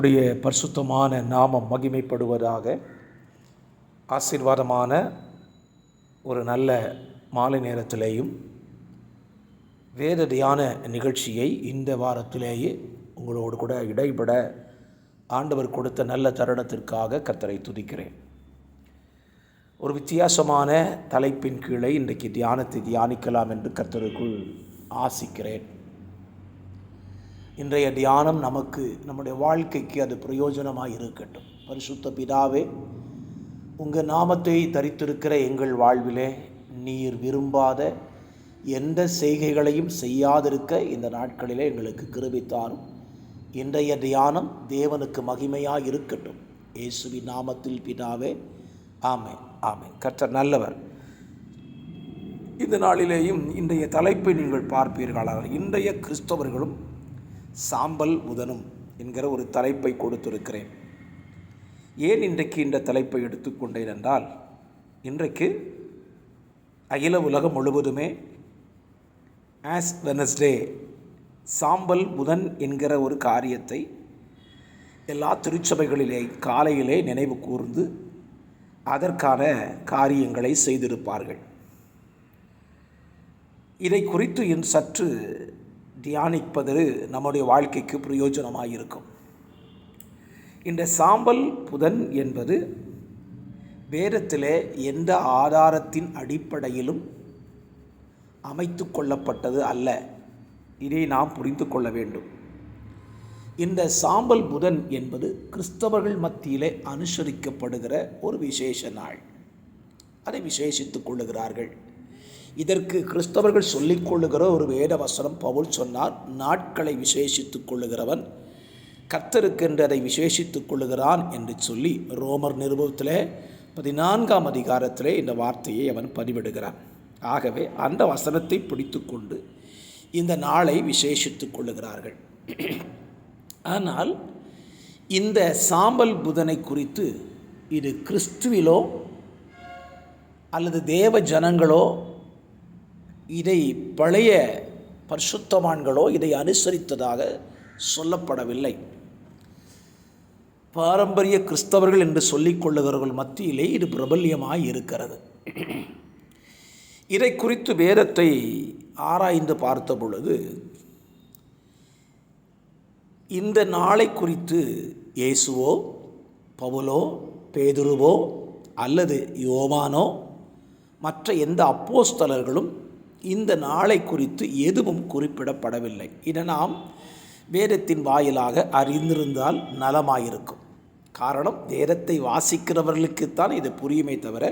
கர்த்தருடைய பரிசுத்தமான நாமம் மகிமைப்படுவதாக ஆசீர்வாதமான ஒரு நல்ல மாலை நேரத்திலேயும் வேத தியான நிகழ்ச்சியை இந்த வாரத்திலேயே உங்களோடு கூட இடைபட ஆண்டவர் கொடுத்த நல்ல தருணத்திற்காக கர்த்தரை துதிக்கிறேன். ஒரு வித்தியாசமான தலைப்பின் கீழே இன்றைக்கு தியானத்தை தியானிக்கலாம் என்று கர்த்தருக்குள் ஆசிக்கிறேன். இன்றைய தியானம் நமக்கு நம்முடைய வாழ்க்கைக்கு அது பிரயோஜனமாக இருக்கட்டும். பரிசுத்த பிதாவே உங்கள் நாமத்தை தரித்திருக்கிற எங்கள் வாழ்விலே நீர் விரும்பாத எந்த செய்கைகளையும் செய்யாதிருக்க இந்த நாட்களிலே எங்களுக்கு கிருபித்தாரும் இன்றைய தியானம் தேவனுக்கு மகிமையாக இருக்கட்டும். இயேசுவி நாமத்தில் பிதாவே ஆமே ஆமே கற்ற நல்லவர். இந்த நாளிலேயும் இன்றைய தலைப்பை நீங்கள் பார்ப்பீர்களாக இன்றைய கிறிஸ்தவர்களும் சாம்பல் உதனும் என்கிற ஒரு தலைப்பை கொடுத்திருக்கிறேன். ஏன் இன்றைக்கு இந்த தலைப்பை எடுத்துக்கொண்டேன் என்றால் இன்றைக்கு அகில உலகம் முழுவதுமே ஆஸ் வெனஸ்டே சாம்பல் புதன் என்கிற ஒரு காரியத்தை எல்லா திருச்சபைகளிலே காலையிலே நினைவு கூர்ந்து அதற்கான காரியங்களை செய்திருப்பார்கள். இதை குறித்து என் சற்று தியானிப்பது நம்முடைய வாழ்க்கைக்கு பிரயோஜனமாக இருக்கும் இந்த சாம்பல் புதன் என்பது வேதத்திலே எந்த ஆதாரத்தின் அடிப்படையிலும் அமைத்து கொள்ளப்பட்டது அல்ல. இதை நாம் புரிந்து கொள்ள வேண்டும். இந்த சாம்பல் புதன் என்பது கிறிஸ்தவர்கள் மத்தியிலே அனுசரிக்கப்படுகிற ஒரு விசேஷ நாள். அதை விசேஷித்துக் கொள்ளுகிறார்கள். இதற்கு கிறிஸ்தவர்கள் சொல்லிக்கொள்ளுகிற ஒரு வேத வசனம் பவுல் சொன்னார் நாட்களை விசேஷித்துக் கொள்ளுகிறவன் கர்த்தருக்கென்று விசேஷித்துக் கொள்ளுகிறான் என்று சொல்லி ரோமர் நிருபத்தில் பதினான்காம் அதிகாரத்திலே இந்த வார்த்தையை அவன் பதிவிடுகிறான். ஆகவே அந்த வசனத்தை பிடித்துக்கொண்டு இந்த நாளை விசேஷித்துக் கொள்ளுகிறார்கள். ஆனால் இந்த சாம்பல் புதனை குறித்து இது கிறிஸ்துவிலோ அல்லது தேவ ஜனங்களோ இதை பழைய பரிசுத்தவான்களோ இதை அனுசரித்ததாக சொல்லப்படவில்லை. பாரம்பரிய கிறிஸ்தவர்கள் என்று சொல்லிக் கொள்ளுகிறவர்கள் மத்தியிலே இது பிரபல்யமாக இருக்கிறது. இதை குறித்து வேதத்தை ஆராய்ந்து பார்த்த பொழுது இந்த நாளை குறித்து இயேசுவோ பவுலோ பேதுருவோ அல்லது யோவானோ மற்ற எந்த அப்போஸ்தலர்களும் இந்த நாளை குறித்து எதுவும் குறிப்பிடப்படவில்லை. இதை நாம் வேதத்தின் வாயிலாக அறிந்திருந்தால் நலமாயிருக்கும். காரணம் வேதத்தை வாசிக்கிறவர்களுக்குத்தான் இது புரியுமே தவிர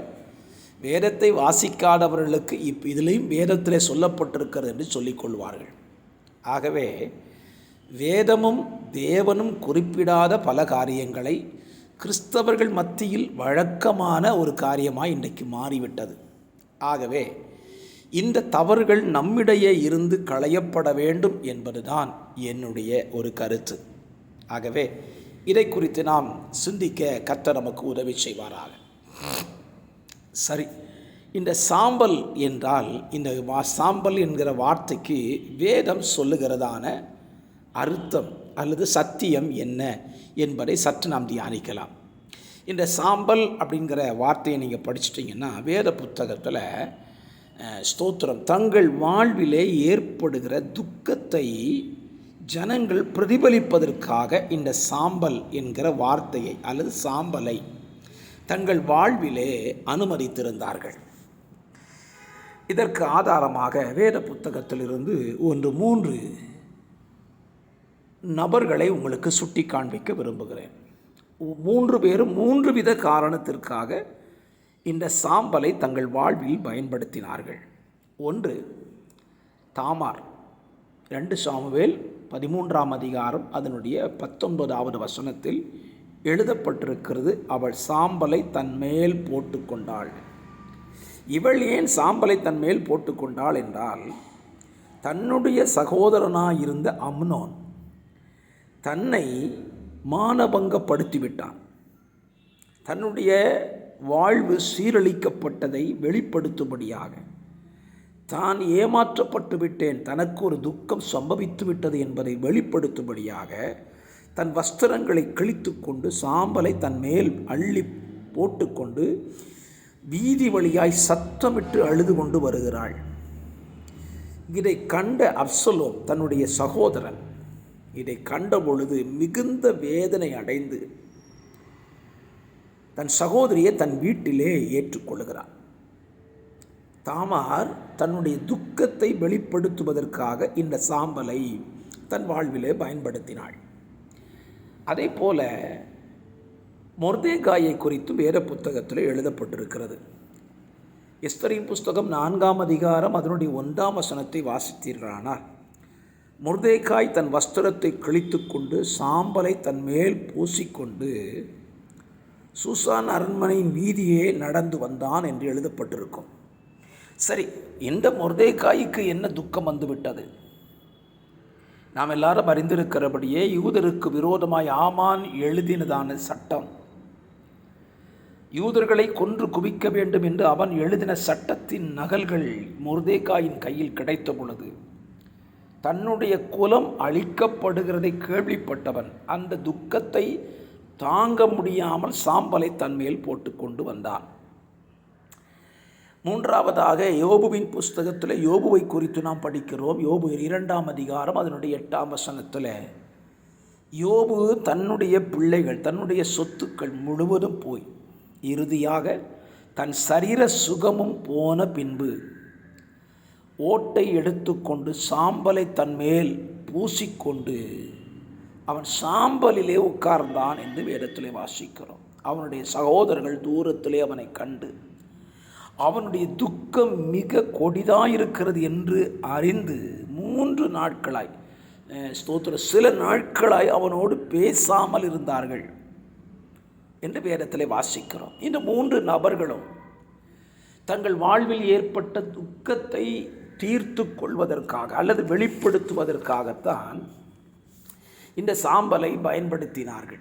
வேதத்தை வாசிக்காதவர்களுக்கு இப் இதிலையும் வேதத்தில் சொல்லப்பட்டிருக்கிறது என்று சொல்லிக்கொள்வார்கள் ஆகவே வேதமும் தேவனும் குறிப்பிடாத பல காரியங்களை கிறிஸ்தவர்கள் மத்தியில் வழக்கமான ஒரு காரியமாக இன்றைக்கு மாறிவிட்டது. ஆகவே இந்த தவறுகள் நம்மிடையே இருந்து களையப்பட வேண்டும் என்பதுதான் என்னுடைய ஒரு கருத்து. ஆகவே இதை குறித்து நாம் சிந்திக்க கத்த நமக்கு உதவி செய்வாராக. சரி இந்த சாம்பல் என்றால் இந்த சாம்பல் என்கிற வார்த்தைக்கு வேதம் சொல்லுகிறதான அர்த்தம் அல்லது சத்தியம் என்ன என்பதை சற்று நாம் தியானிக்கலாம். இந்த சாம்பல் அப்படிங்கிற வார்த்தையை நீங்கள் படிச்சிட்டிங்கன்னா வேத புத்தகத்தில் ஸ்தோத்திரம். தங்கள் வாழ்விலே ஏற்படுகிற துக்கத்தை ஜனங்கள் பிரதிபலிப்பதற்காக இந்த சாம்பல் என்கிற வார்த்தையை அல்லது சாம்பலை தங்கள் வாழ்விலே அனுமதித்திருந்தார்கள். இதற்கு ஆதாரமாக வேத புத்தகத்திலிருந்து ஒன்று மூன்று நபர்களை உங்களுக்கு சுட்டி காண்பிக்க விரும்புகிறேன். மூன்று பேரும் மூன்று வித காரணத்திற்காக இந்த சாம்பலை தங்கள் வாழ்வில் பயன்படுத்தினார்கள். ஒன்று தாமார். ரெண்டு சாமுவேல் பதிமூன்றாம் அதிகாரம் அதனுடைய பத்தொன்பதாவது வசனத்தில் எழுதப்பட்டிருக்கிறது அவள் சாம்பலை தன் மேல் போட்டுக்கொண்டாள். இவள் ஏன் சாம்பலை தன் மேல் போட்டுக்கொண்டாள் என்றால் தன்னுடைய சகோதரனாயிருந்த அம்னோன் தன்னை மானபங்கப்படுத்தி விட்டான் தன்னுடைய வாழ்வு சீரழிக்கப்பட்டதை வெளிப்படுத்தும்படியாக. தான் ஏமாற்றப்பட்டு விட்டேன். தனக்கு ஒரு துக்கம் சம்பவித்து விட்டது என்பதை வெளிப்படுத்தும்படியாக தன் வஸ்திரங்களை கிழித்து கொண்டு சாம்பலை தன் மேல் அள்ளி போட்டுக்கொண்டு வீதி வழியாய் சத்தமிட்டு அழுது கொண்டு வருகிறாள். இதை கண்ட அப்சலோம் தன்னுடைய சகோதரன் இதை கண்ட பொழுது மிகுந்த வேதனை அடைந்து தன் சகோதரியை தன் வீட்டிலே ஏற்றுக்கொள்கிறான் தாமார் தன்னுடைய துக்கத்தை வெளிப்படுத்துவதற்காக இந்த சாம்பலை தன் வாழ்விலே பயன்படுத்தினாள். அதே போல மொர்தேகாயை குறித்து வேத புத்தகத்தில் எழுதப்பட்டிருக்கிறது. எஸ்தரின் புஸ்தகம் நான்காம் அதிகாரம் அதனுடைய ஒன்றாம் வசனத்தை வாசித்தீர்களானால் முர்தேகாய் தன் வஸ்திரத்தை கிழித்து கொண்டு சாம்பலை தன் மேல் பூசிக்கொண்டு சுசான் அரண்மனையின் வீதியே நடந்து வந்தான் என்று எழுதப்பட்டிருக்கும். சரி இந்த முர்தேக்காய்க்கு என்ன துக்கம் வந்துவிட்டது? நாம் எல்லாரும் அறிந்திருக்கிறபடியே யூதருக்கு விரோதமாய் ஆமான் எழுதினதான சட்டம். யூதர்களை கொன்று குவிக்க வேண்டும் என்று அவன் எழுதின சட்டத்தின் நகல்கள் முர்தேக்காயின் கையில் கிடைத்த பொழுது தன்னுடைய குலம் அழிக்கப்படுகிறதை கேள்விப்பட்டவன் அந்த துக்கத்தை தாங்க முடியாமல் சாம்பலை தன்மையில் போட்டு கொண்டு வந்தான். மூன்றாவதாக யோபுவின் புஸ்தகத்தில் யோபுவை குறித்து நாம் படிக்கிறோம். யோபு இரண்டாம் அதிகாரம் அதனுடைய எட்டாம் வசனத்தில் யோபு தன்னுடைய பிள்ளைகள் தன்னுடைய சொத்துக்கள் முழுவதும் போய் இறுதியாக தன் சரீர சுகமும் போன பின்பு ஓட்டை எடுத்துக்கொண்டு சாம்பலை தன் மேல் பூசிக்கொண்டு அவன் சாம்பலிலே உட்கார்ந்தான் என்று வேதத்திலே வாசிக்கிறோம். அவனுடைய சகோதரர்கள் தூரத்திலே அவனை கண்டு அவனுடைய துக்கம் மிக கொடிதாயிருக்கிறது என்று அறிந்து மூன்று நாட்களாய் ஸ்தோத்திர சில நாட்களாய் அவனோடு பேசாமல் இருந்தார்கள் என்று வேதத்திலே வாசிக்கிறோம். இந்த மூன்று நபர்களும் தங்கள் வாழ்வில் ஏற்பட்ட துக்கத்தை தீர்த்து கொள்வதற்காக அல்லது வெளிப்படுத்துவதற்காகத்தான் இந்த சாம்பலை பயன்படுத்தினார்கள்.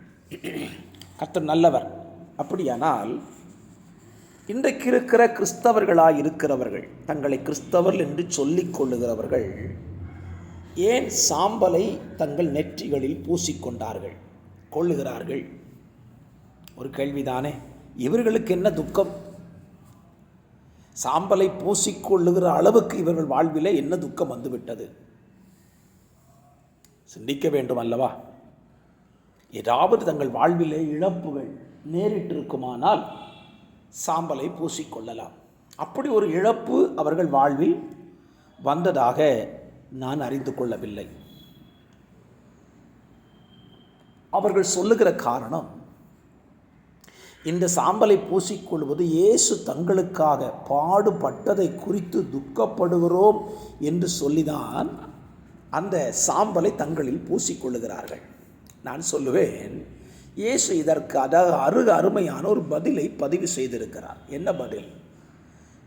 கர்த்தர் நல்லவர். அப்படியானால் இன்றைக்கு இருக்கிற கிறிஸ்தவர்களாக இருக்கிறவர்கள் தங்களை கிறிஸ்தவர்கள் என்று சொல்லிக் கொள்ளுகிறவர்கள் ஏன் சாம்பலை தங்கள் நெற்றிகளில் பூசிக்கொண்டார்கள்? கொள்ளுகிறார்கள். ஒரு கேள்விதானே. இவர்களுக்கு என்ன துக்கம்? சாம்பலை பூசிக்கொள்ளுகிற அளவுக்கு இவர்கள் வாழ்விலே என்ன துக்கம் வந்துவிட்டது? சிந்திக்க வேண்டும் அல்லவா? ஏதாவது தங்கள் வாழ்விலே இழப்புகள் நேரிட்டிருக்குமானால் சாம்பலை பூசிக்கொள்ளலாம். அப்படி ஒரு இழப்பு அவர்கள் வாழ்வில் வந்ததாக நான் அறிந்து கொள்ளவில்லை. அவர்கள் சொல்லுகிற காரணம் இந்த சாம்பலை பூசிக்கொள்வது இயேசு தங்களுக்காக பாடுபட்டதை குறித்து துக்கப்படுகிறோம் என்று சொல்லிதான் அந்த சாம்பலை தங்களில் பூசிக்கொள்ளுகிறார்கள். நான் சொல்லுவேன் இயேசு இதற்கு அதாவது அரு அருமையான ஒரு பதிலை பதிவு செய்திருக்கிறார். என்ன பதில்?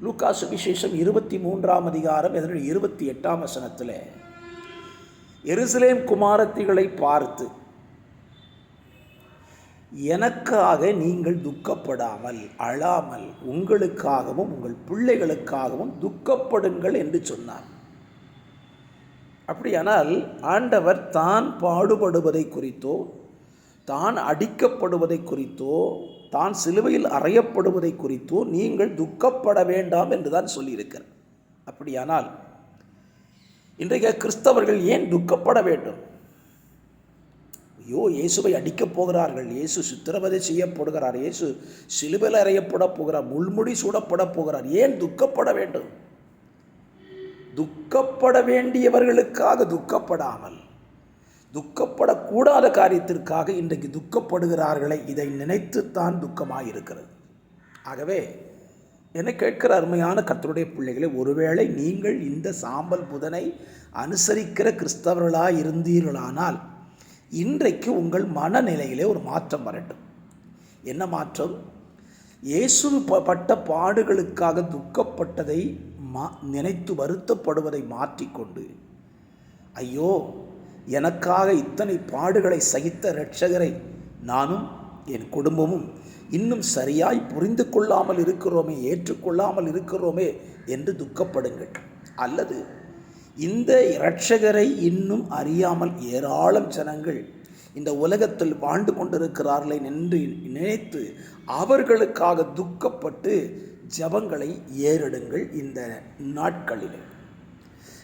லூக்காசு விசேஷம் இருபத்தி மூன்றாம் அதிகாரம் இதனுடைய இருபத்தி எட்டாம் வசனத்தில் எருசலேம் குமாரத்திகளை பார்த்து எனக்காக நீங்கள் துக்கப்படாமல் அழாமல் உங்களுக்காகவும் உங்கள் பிள்ளைகளுக்காகவும் துக்கப்படுங்கள் என்று சொன்னார். அப்படியானால் ஆண்டவர் தான் பாடுபடுவதை குறித்தோ தான் அடிக்கப்படுவதை குறித்தோ தான் சிலுவையில் அறையப்படுவதை குறித்தோ நீங்கள் துக்கப்பட வேண்டாம் என்று தான் சொல்லியிருக்கிறார். அப்படியானால் இன்றைய கிறிஸ்தவர்கள் ஏன் துக்கப்பட வேண்டும்? ஐயோ இயேசுவை அடிக்கப் போகிறார்கள் இயேசு சித்திரவதை செய்யப்படுகிறார் இயேசு சிலுவையில் அறையப்பட போகிறார் முள்முடி சூடப்பட போகிறார் ஏன் துக்கப்பட வேண்டும்? துக்கப்பட வேண்டியவர்களுக்காக துக்கப்படாமல் துக்கப்படக்கூடாத காரியத்திற்காக இன்றைக்கு துக்கப்படுகிறார்களே இதை நினைத்துத்தான் துக்கமாக இருக்கிறது ஆகவே என்னை கேட்கிற அருமையான கர்த்தருடைய பிள்ளைகளை ஒருவேளை நீங்கள் இந்த சாம்பல் புதனை அனுசரிக்கிற கிறிஸ்தவர்களாக இருந்தீர்களானால் இன்றைக்கு உங்கள் மனநிலையிலே ஒரு மாற்றம் வரட்டும். என்ன மாற்றம்? இயேசு ப- பட்ட பாடுகளுக்காக துக்கப்பட்டதை மா நினைத்து வருத்தப்படுவதை மாற்றிக்கொண்டு ஐயோ எனக்காக இத்தனை பாடுகளை சகித்த இரட்சகரை நானும் என் குடும்பமும் இன்னும் சரியாய் புரிந்து கொள்ளாமல் இருக்கிறோமே ஏற்றுக்கொள்ளாமல் இருக்கிறோமே என்று துக்கப்படுங்கள். அல்லது இந்த இரட்சகரை இன்னும் அறியாமல் ஏராளம் ஜனங்கள் இந்த உலகத்தில் வாழ்ந்து கொண்டிருக்கிறார்களே என்று நினைத்து அவர்களுக்காக துக்கப்பட்டு ஜபங்களை ஏறெடுங்கள் இந்த நாட்களிலே.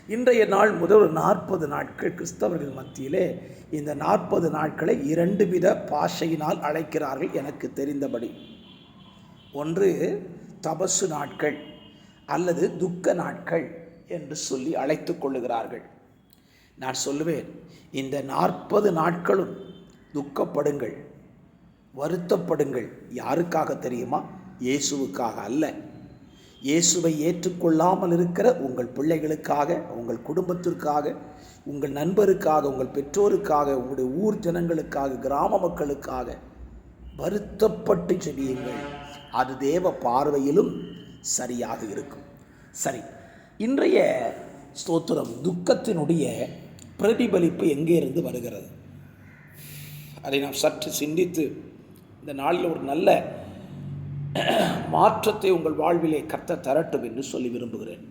இன்றைய நாள் முதல் ஒரு நாற்பது நாட்கள் கிறிஸ்தவர்கள் மத்தியிலே இந்த நாற்பது நாட்களை இரண்டு வித பாஷையினால் அழைக்கிறார்கள் எனக்கு தெரிந்தபடி. ஒன்று தபசு நாட்கள் அல்லது துக்க நாட்கள் என்று சொல்லி அழைத்து கொள்ளுகிறார்கள். நான் சொல்லுவேன் இந்த நாற்பது நாட்களும் துக்கப்படுங்கள் வருத்தப்படுங்கள். யாருக்காக தெரியுமா? இயேசுவுக்காக அல்ல. இயேசுவை ஏற்றுக்கொள்ளாமல் இருக்கிற உங்கள் பிள்ளைகளுக்காக உங்கள் குடும்பத்திற்காக உங்கள் நண்பருக்காக உங்கள் பெற்றோருக்காக உங்களுடைய ஊர் ஜனங்களுக்காக கிராம மக்களுக்காக வருத்தப்பட்டு செடியுங்கள் அது தேவ பார்வையிலும் சரியாக இருக்கும். சரி இன்றைய ஸ்தோத்திரம் துக்கத்தினுடைய பிரதிபலிப்பு எங்கே இருந்து வருகிறது? அதை நாம் சற்று சிந்தித்து இந்த நாளில் ஒரு நல்ல மாற்றத்தை உங்கள் வாழ்விலே கத்த தரட்டும் என்று சொல்லி விரும்புகிறேன்.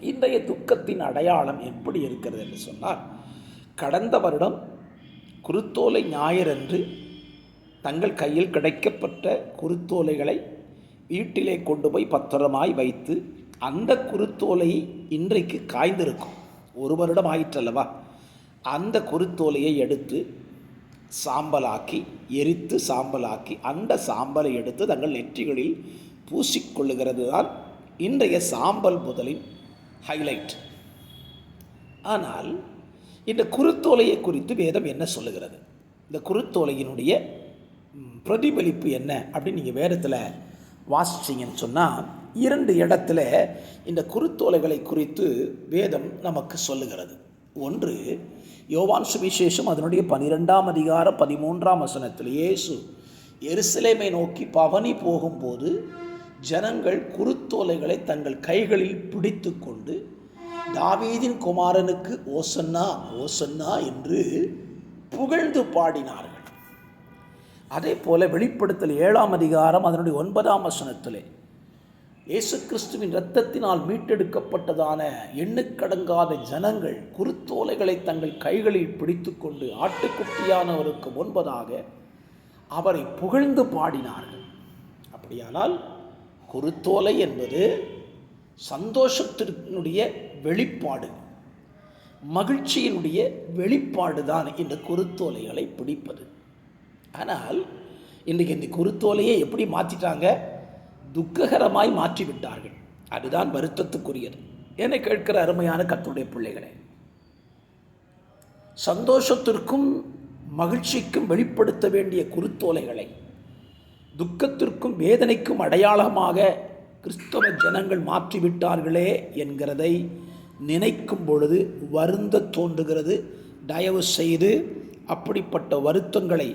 இன்றைய துக்கத்தின் அடையாளம் எப்படி இருக்கிறது என்று சொன்னால் கடந்த வருடம் குருத்தோலை ஞாயிறன்று தங்கள் கையில் கிடைக்கப்பட்ட குருத்தோலைகளை வீட்டிலே கொண்டு போய் பத்திரமாய் வைத்து அந்த குருத்தோலை இன்றைக்கு காய்ந்திருக்கும். ஒரு வருடம் ஆயிற்றல்லவா? அந்த குருத்தோலையை எடுத்து சாம்பலாக்கி எரித்து சாம்பலாக்கி அந்த சாம்பலை எடுத்து தங்கள் நெற்றிகளில் பூசிக்கொள்ளுகிறது தான் இன்றைய சாம்பல் முதலின் ஹைலைட் ஆனால் இந்த குருத்தோலையை குறித்து வேதம் என்ன சொல்லுகிறது? இந்த குருத்தோலையினுடைய பிரதிபலிப்பு என்ன அப்படின்னு நீங்கள் வேதத்தில் வாசிச்சிங்கன்னு சொன்னால் இரண்டு இடத்துல இந்த குருத்தோலைகளை குறித்து வேதம் நமக்கு சொல்லுகிறது. ஒன்று யோவான் சுவிசேஷம் அதனுடைய பனிரெண்டாம் அதிகாரம் பதிமூன்றாம் வசனத்தில் இயேசு எருசலேமை நோக்கி பவனி போகும்போது ஜனங்கள் குருத்தோலைகளை தங்கள் கைகளில் பிடித்து கொண்டு தாவீதின் குமாரனுக்கு ஓசன்னா ஓசன்னா என்று புகழ்ந்து பாடினார்கள். அதே போல வெளிப்படுத்தல் ஏழாம் அதிகாரம் அதனுடைய ஒன்பதாம் வசனத்திலே இயேசு கிறிஸ்துவின் இரத்தத்தினால் மீட்டெடுக்கப்பட்டதான எண்ணுக்கடங்காத ஜனங்கள் குருத்தோலைகளை தங்கள் கைகளில் பிடித்துக்கொண்டு ஆட்டுக்குட்டியானவருக்கு முன்பதாக அவரை புகழ்ந்து பாடினார்கள். அப்படியானால் குருத்தோலை என்பது சந்தோஷத்தினுடைய வெளிப்பாடு மகிழ்ச்சியினுடைய வெளிப்பாடு தான் இந்த குருத்தோலைகளை பிடிப்பது. ஆனால் இன்றைக்கு இந்த குருத்தோலையை எப்படி மாற்றிட்டாங்க? துக்ககரமாய் மாற்றிவிட்டார்கள். அதுதான் வருத்தத்துக்குரியது. என்னை கேட்கிற அருமையான கத்துடைய பிள்ளைகளே சந்தோஷத்திற்கும் மகிழ்ச்சிக்கும் வெளிப்படுத்த வேண்டிய குருத்தோலைகளை துக்கத்திற்கும் வேதனைக்கும் அடையாளமாக கிறிஸ்தவ ஜனங்கள் மாற்றிவிட்டார்களே என்கிறதை நினைக்கும் பொழுது வருந்த தோன்றுகிறது. தயவு செய்து அப்படிப்பட்ட வருத்தங்களை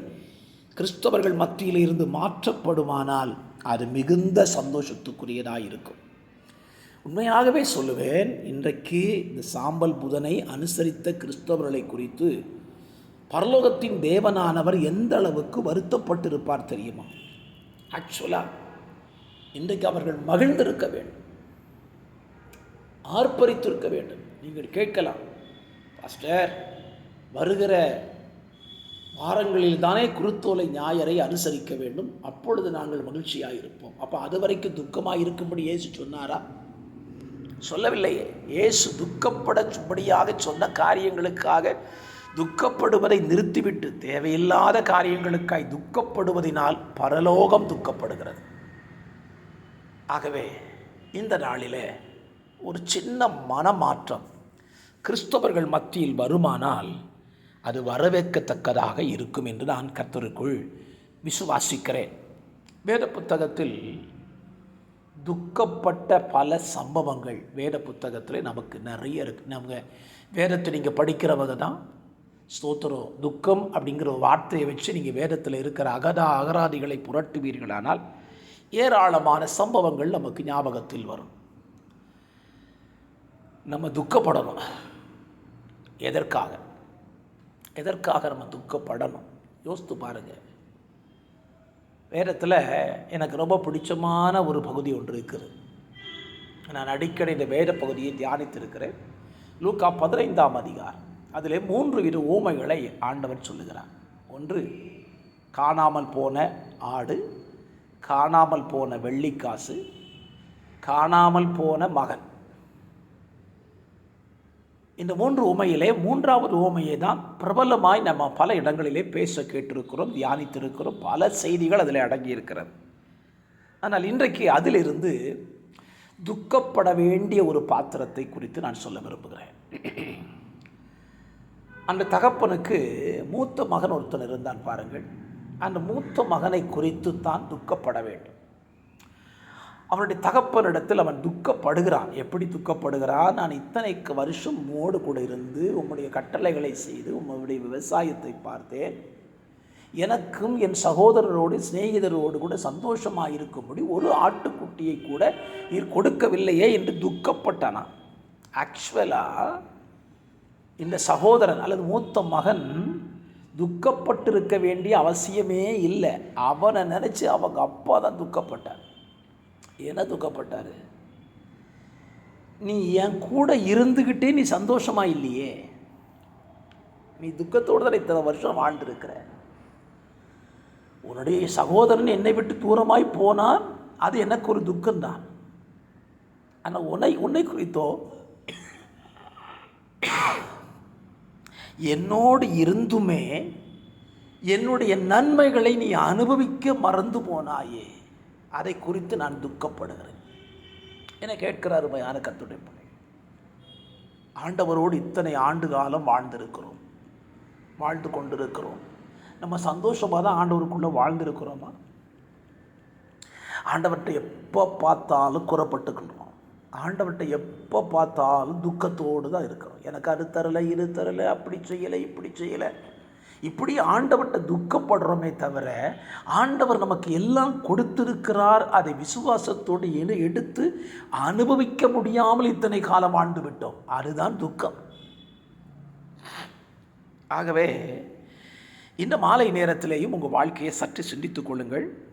கிறிஸ்தவர்கள் மத்தியில் இருந்து மாற்றப்படுமானால் அது மிகுந்த சந்தோஷத்துக்குரியதாக இருக்கும். உண்மையாகவே சொல்லுவேன் இன்றைக்கு இந்த சாம்பல் புதனை அனுசரித்த கிறிஸ்தவர்களை குறித்து பரலோகத்தின் தேவனானவர் எந்த அளவுக்கு வருத்தப்பட்டிருப்பார் தெரியுமா? ஆக்சுவலாக இன்றைக்கு அவர்கள் மகிழ்ந்திருக்க வேண்டும். ஆர்ப்பரித்திருக்க வேண்டும். நீங்கள் கேட்கலாம் பாஸ்டர் வருகிற வாரங்களில் தானே குருத்தோலை ஞாயரை அனுசரிக்க வேண்டும். அப்பொழுது நாங்கள் மகிழ்ச்சியாக இருப்போம் அப்போ அது வரைக்கும் துக்கமாக இருக்கும்படி ஏசு சொன்னாரா? சொல்லவில்லையே. ஏசு துக்கப்படச்சும்படியாக சொன்ன காரியங்களுக்காக துக்கப்படுவதை நிறுத்திவிட்டு தேவையில்லாத காரியங்களுக்காய் துக்கப்படுவதினால் பரலோகம் துக்கப்படுகிறது. ஆகவே இந்த நாளிலே ஒரு சின்ன மனமாற்றம். கிறிஸ்தவர்கள் மத்தியில் வருமானால் அது வரவேற்கத்தக்கதாக இருக்கும் என்று நான் கர்த்தருக்குள் விசுவாசிக்கிறேன். வேத புத்தகத்தில் துக்கப்பட்ட பல சம்பவங்கள் வேத புத்தகத்தில் நமக்கு நிறைய இருக்குது நம்ம வேதத்தை நீங்கள் படிக்கிறவங்க தான். ஸ்தோத்திரம் துக்கம் அப்படிங்கிற வார்த்தையை வச்சு நீங்கள் வேதத்தில் இருக்கிற அகதா அகராதிகளை புரட்டுவீர்களானால் ஏராளமான சம்பவங்கள் நமக்கு ஞாபகத்தில் வரும். நம்ம துக்கப்படணும். எதற்காக? எதற்காக நம்ம துக்கப்படணும்? யோசித்து பாருங்கள் வேதத்தில் எனக்கு ரொம்ப பிடிச்சமான ஒரு பகுதி ஒன்று இருக்குது. நான் அடிக்கடி இந்த வேத பகுதியை தியானித்திருக்கிறேன். லூக்கா பதினைந்தாம் அதிகாரம். அதில் மூன்று வித ஊமைகளை ஆண்டவர் சொல்லுகிறார். ஒன்று காணாமல் போன ஆடு காணாமல் போன வெள்ளிக்காசு காணாமல் போன மகன். இந்த மூன்று உமையிலே மூன்றாவது உமையை தான் பிரபலமாய் நம்ம பல இடங்களிலே பேச கேட்டிருக்கிறோம் தியானித்திருக்கிறோம் பல செய்திகள் அதில் அடங்கியிருக்கிறது. ஆனால் இன்றைக்கு அதிலிருந்து துக்கப்பட வேண்டிய ஒரு பாத்திரத்தை குறித்து நான் சொல்ல விரும்புகிறேன். அந்த தகப்பனுக்கு மூத்த மகன் ஒருத்தன் இருந்தான் பாருங்கள். அந்த மூத்த மகனை குறித்து தான் துக்கப்பட வேண்டும். அவனுடைய தகப்பனிடத்தில் அவன் துக்கப்படுகிறான். எப்படி துக்கப்படுகிறான்? நான் இத்தனைக்கு வருஷம் மோடு கூட இருந்து உம்முடைய கட்டளைகளை செய்து உம்முடைய விவசாயத்தை பார்த்தேன். எனக்கும் என் சகோதரரோடு சிநேகிதரோடு கூட சந்தோஷமாக இருக்கும்படி ஒரு ஆட்டுக்குட்டியை கூட நீர் கொடுக்கவில்லையே என்று துக்கப்பட்டானான் ஆக்சுவலாக இந்த சகோதரன் அல்லது மூத்த மகன் துக்கப்பட்டிருக்க வேண்டிய அவசியமே இல்லை. அவனை நினச்சி அவங்க அப்பா தான் துக்கப்பட்டான் என்ன துக்கப்பட்டார்? நீ என் கூட இருந்துக்கிட்டே நீ சந்தோஷமா இல்லையே. நீ துக்கத்தோடு தான் இத்தனை வருஷம் வாழ்ந்துருக்கிற. உன்னுடைய சகோதரன் என்னை விட்டு தூரமாய் போனால் அது எனக்கு ஒரு துக்கம்தான். ஆனால் உன்னை உன்னை குறித்தோ என்னோடு இருந்துமே என்னுடைய நன்மைகளை நீ அனுபவிக்க மறந்து போனாயே. அதை குறித்து நான் துக்கப்படுகிறேன். என கேட்கிறார் மையான கத்துடைய பிள்ளை ஆண்டவரோடு இத்தனை ஆண்டு காலம் வாழ்ந்திருக்கிறோம். வாழ்ந்து கொண்டிருக்கிறோம். நம்ம சந்தோஷமாக தான் ஆண்டவருக்குள்ளே வாழ்ந்திருக்கிறோமா? ஆண்டவர்கிட்ட எப்போ பார்த்தாலும் குறப்பட்டுக்கணும் ஆண்டவர்கிட்ட எப்போ பார்த்தாலும் துக்கத்தோடு தான் இருக்கிறோம். எனக்கு அது தரலை இது தரலை அப்படி செய்யலை இப்படி செய்யலை. இப்படி ஆண்டவர்கிட்ட துக்கப்படுறோமே தவிர ஆண்டவர் நமக்கு எல்லாம் கொடுத்திருக்கிறார். அதை விசுவாசத்தோடு எடுத்து அனுபவிக்க முடியாமல் இத்தனை காலம் ஆண்டு விட்டோம். அதுதான் துக்கம். ஆகவே இந்த மாலை நேரத்திலேயும் உங்கள் வாழ்க்கையை சற்று சிந்தித்துக் கொள்ளுங்கள்.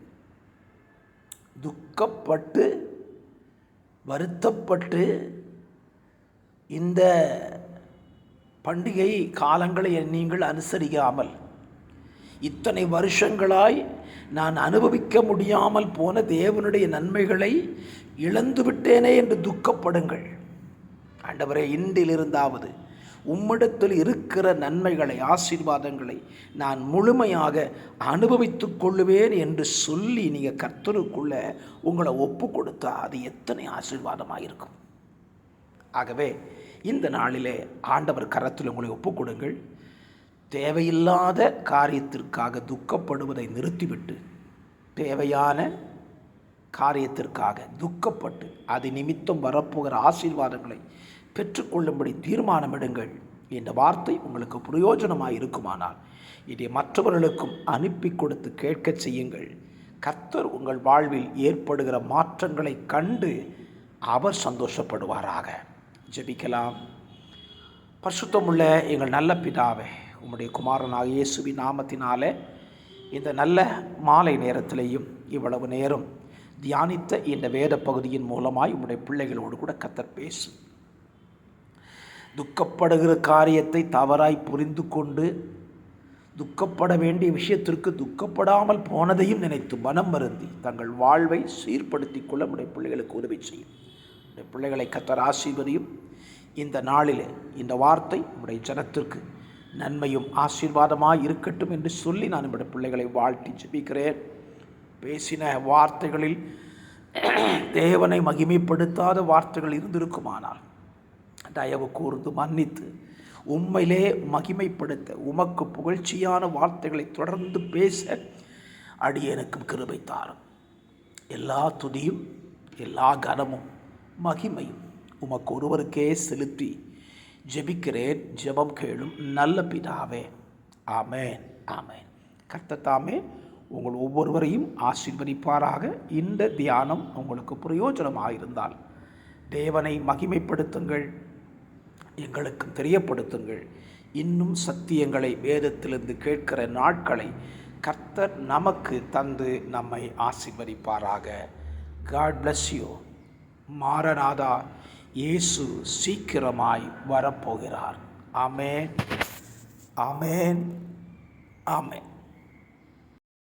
துக்கப்பட்டு வருத்தப்பட்டு இந்த பண்டிகை காலங்களை நீங்கள் அனுசரிக்காமல் இத்தனை வருஷங்களாய் நான் அனுபவிக்க முடியாமல் போன தேவனுடைய நன்மைகளை இழந்துவிட்டேனே என்று துக்கப்படுங்கள். ஆண்டவரே இன்றிலிருந்தாவது உம்மிடத்தில் இருக்கிற நன்மைகளை ஆசீர்வாதங்களை நான் முழுமையாக அனுபவித்து கொள்ளுவேன் என்று சொல்லி நீங்கள் கர்த்தருக்குள்ள உங்களை ஒப்பு கொடுத்தா அது எத்தனை ஆசீர்வாதமாக இருக்கும் ஆகவே இந்த நாளிலே ஆண்டவர் கரத்தில் உங்களை ஒப்புக் கொடுங்கள் தேவையில்லாத காரியத்திற்காக துக்கப்படுவதை நிறுத்திவிட்டு தேவையான காரியத்திற்காக துக்கப்பட்டு அது நிமித்தம் வரப்போகிற ஆசீர்வாதங்களை பெற்றுக்கொள்ளும்படி தீர்மானமிடுங்கள் இந்த வார்த்தை உங்களுக்கு பிரயோஜனமாக இருக்குமானால் இதை மற்றவர்களுக்கும் அனுப்பி கொடுத்து கேட்க செய்யுங்கள். கர்த்தர் உங்கள் வாழ்வில் ஏற்படுகிற மாற்றங்களை கண்டு அவர் சந்தோஷப்படுவாராக. ஜெபிக்கலாம். பரிசுத்தமுள்ள எங்கள் நல்ல பிதாவே உம்முடைய குமாரனாக இயேசுவி நாமத்தினாலே இந்த நல்ல மாலை நேரத்திலேயும் இவ்வளவு நேரம் தியானித்த இந்த வேத பகுதியின் மூலமாய் உம்முடைய பிள்ளைகளோடு கூட கத்தர் பேசு. துக்கப்படுகிற காரியத்தை தவறாய் புரிந்து கொண்டு துக்கப்பட வேண்டிய விஷயத்திற்கு துக்கப்படாமல் போனதையும் நினைத்து மனம் வருந்தி தங்கள் வாழ்வை சீர்படுத்தி கொள்ள நம்முடைய பிள்ளைகளுக்கு உதவி செய்யும். நம்முடைய பிள்ளைகளை கத்தர் ஆசீர்வதியும். இந்த நாளில் இந்த வார்த்தை உடைய ஜனத்திற்கு நன்மையும் ஆசீர்வாதமாக இருக்கட்டும் என்று சொல்லி நான் என்னுடைய பிள்ளைகளை வாழ்த்தி ஜெபிக்கிறேன். பேசின வார்த்தைகளில் தேவனை மகிமைப்படுத்தாத வார்த்தைகள் இருந்திருக்குமானால் தயவு கூர்ந்து மன்னித்து உண்மையிலே மகிமைப்படுத்த உமக்கு புகழ்ச்சியான வார்த்தைகளை தொடர்ந்து பேச அடியனுக்கும் கிருபை தாரும். எல்லா துதியும் எல்லா கனமும் மகிமையும் உமக்கு ஒருவருக்கே செலுத்தி ஜெபிக்கிறேன். ஜெபம் கேளும் நல்ல பிதாவே. ஆமேன். ஆமேன். கர்த்தத்தாமே உங்கள் ஒவ்வொருவரையும் ஆசீர்வதிப்பாராக. இந்த தியானம் உங்களுக்கு பிரயோஜனமாக இருந்தால் தேவனை மகிமைப்படுத்துங்கள் எங்களுக்கும் தெரியப்படுத்துங்கள். இன்னும் சத்தியங்களை வேதத்திலிருந்து கேட்கிற நாட்களை கர்த்தர் நமக்கு தந்து நம்மை ஆசீர்வதிப்பாராக. காட் பிளஸ் யூ மாரநாதா இயேசு சீக்கிரமாய் வரப்போகிறார். ஆமேன். ஆமேன். ஆமேன்.